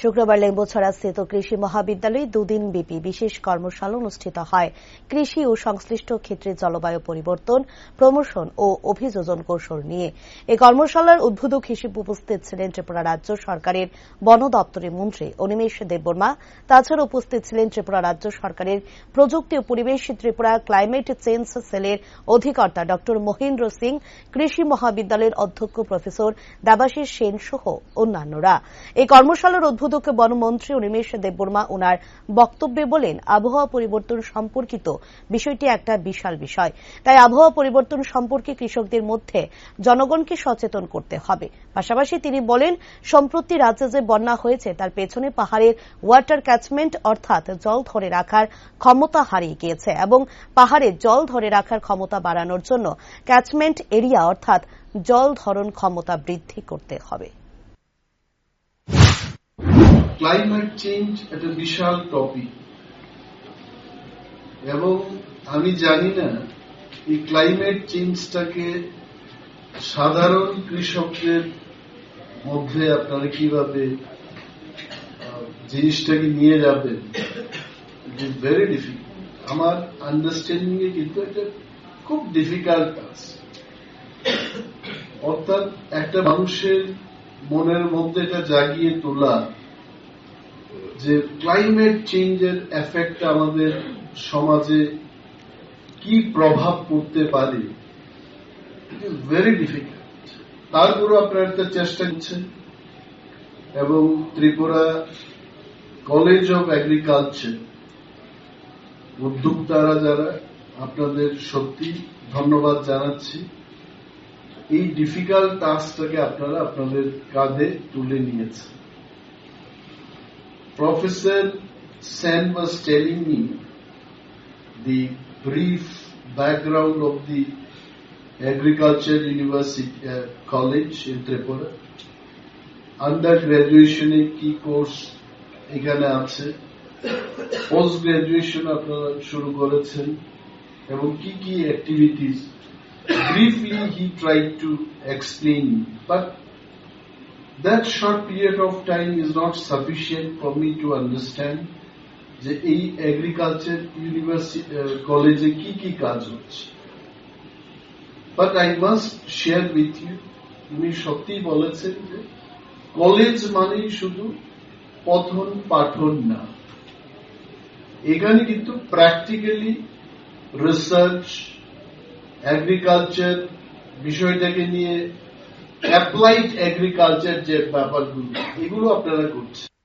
শুক্রবার লেম্বুছড়া স্থিত কৃষি মহাবিদ্যালয়ে দুদিন ব্যাপী বিশেষ কর্মশালা অনুষ্ঠিত হয়। কৃষি ও সংশ্লিষ্ট ক্ষেত্রে জলবায়ু পরিবর্তন, প্রমোশন ও অভিযোজন কৌশল নিয়ে। এই কর্মশালার উদ্বোধক হিসেবে উপস্থিত ছিলেন ত্রিপুরা রাজ্য সরকারের বন দপ্তরের মন্ত্রী অনিমেষ দেববর্মা। তাছাড়া উপস্থিত ছিলেন ত্রিপুরা রাজ্য সরকারের প্রযুক্তি ও পরিবেশ ত্রিপুরা ক্লাইমেট চেঞ্জ সেলের অধিকর্তা ড মহেন্দ্র সিং, কৃষি মহাবিদ্যালয়ের অধ্যক্ষ প্রফেসর দেবাশিস সেন সহ অন্যান্যরা। এই কর্মশালার উদ্বোধক বনমন্ত্রী অনিমেষ দেববর্মা ওনার বক্তব্যে বলেন, আবহাওয়া পরিবর্তন সম্পর্কিত বিষয়টি একটা বিশাল বিষয়। তাই আবহাওয়া পরিবর্তন সম্পর্কে কৃষকদের মধ্যে জনগণকে সচেতন করতে হবে। পাশাপাশি তিনি বলেন, সম্প্রতি রাজ্যে যে বন্যা হয়েছে, তার পেছনে পাহাড়ের ওয়াটার ক্যাচমেন্ট অর্থাৎ জল ধরে রাখার ক্ষমতা হারিয়ে গিয়েছে এবং পাহাড়ে জল ধরে রাখার ক্ষমতা বাড়ানোর জন্য ক্যাচমেন্ট এরিয়া অর্থাৎ জল ধরন ক্ষমতা বৃদ্ধি করতে হবে। ক্লাইমেট চেঞ্জ একটা বিশাল টপিক এবং আমি জানি না, এই ক্লাইমেট চেঞ্জটাকে সাধারণ কৃষকদের মধ্যে আপনারা কীভাবে জিনিসটাকে নিয়ে যাবেন ইট ইজ ভেরি ডিফিকাল্ট আমার আন্ডারস্ট্যান্ডিং এ কিন্তু এটা খুব ডিফিকাল্ট কাজ। অর্থাৎ একটা মানুষের মনের মধ্যে এটা জাগিয়ে তোলা যে ক্লাইমেট চেঞ্জের এফেক্ট আমাদের সমাজে কি প্রভাব পড়তে পারে ইট ইজ ভেরি ডিফিকাল্ট তারপরও আপনারা একটা চেষ্টা করছেন। এবং ত্রিপুরা কলেজ অফ এগ্রিকালচার উদ্যোক্তারা যারা, আপনাদের সত্যি ধন্যবাদ জানাচ্ছি। এই ডিফিকাল্ট টাস্কটাকে আপনারা আপনাদের কাঁধে তুলে নিয়েছেন। Professor Sen was telling me the brief background of the Agriculture University uh, College in Tripura. Under গ্রাজুয়েশনে কি কোর্স এখানে আছে পোস্ট গ্রাজুয়েশন আপনারা শুরু করেছেন এবং কি কি activities briefly he try to explain but that short period of time is not sufficient for me to understand যে এই এগ্রিকালচার ইউনিভার্সিটি কলেজে কি কি কাজ হচ্ছে। But I must share with you উনি সত্যিই বলেছেন যে কলেজ মানেই শুধু পঠন পাঠন না। এখানে কিন্তু প্র্যাকটিক্যালি রিসার্চ এগ্রিকালচার বিষয়টাকে নিয়ে অ্যাপ্লাইড এগ্রিকালচার যে ব্যাপারগুলো এগুলো আপনারা করছেন।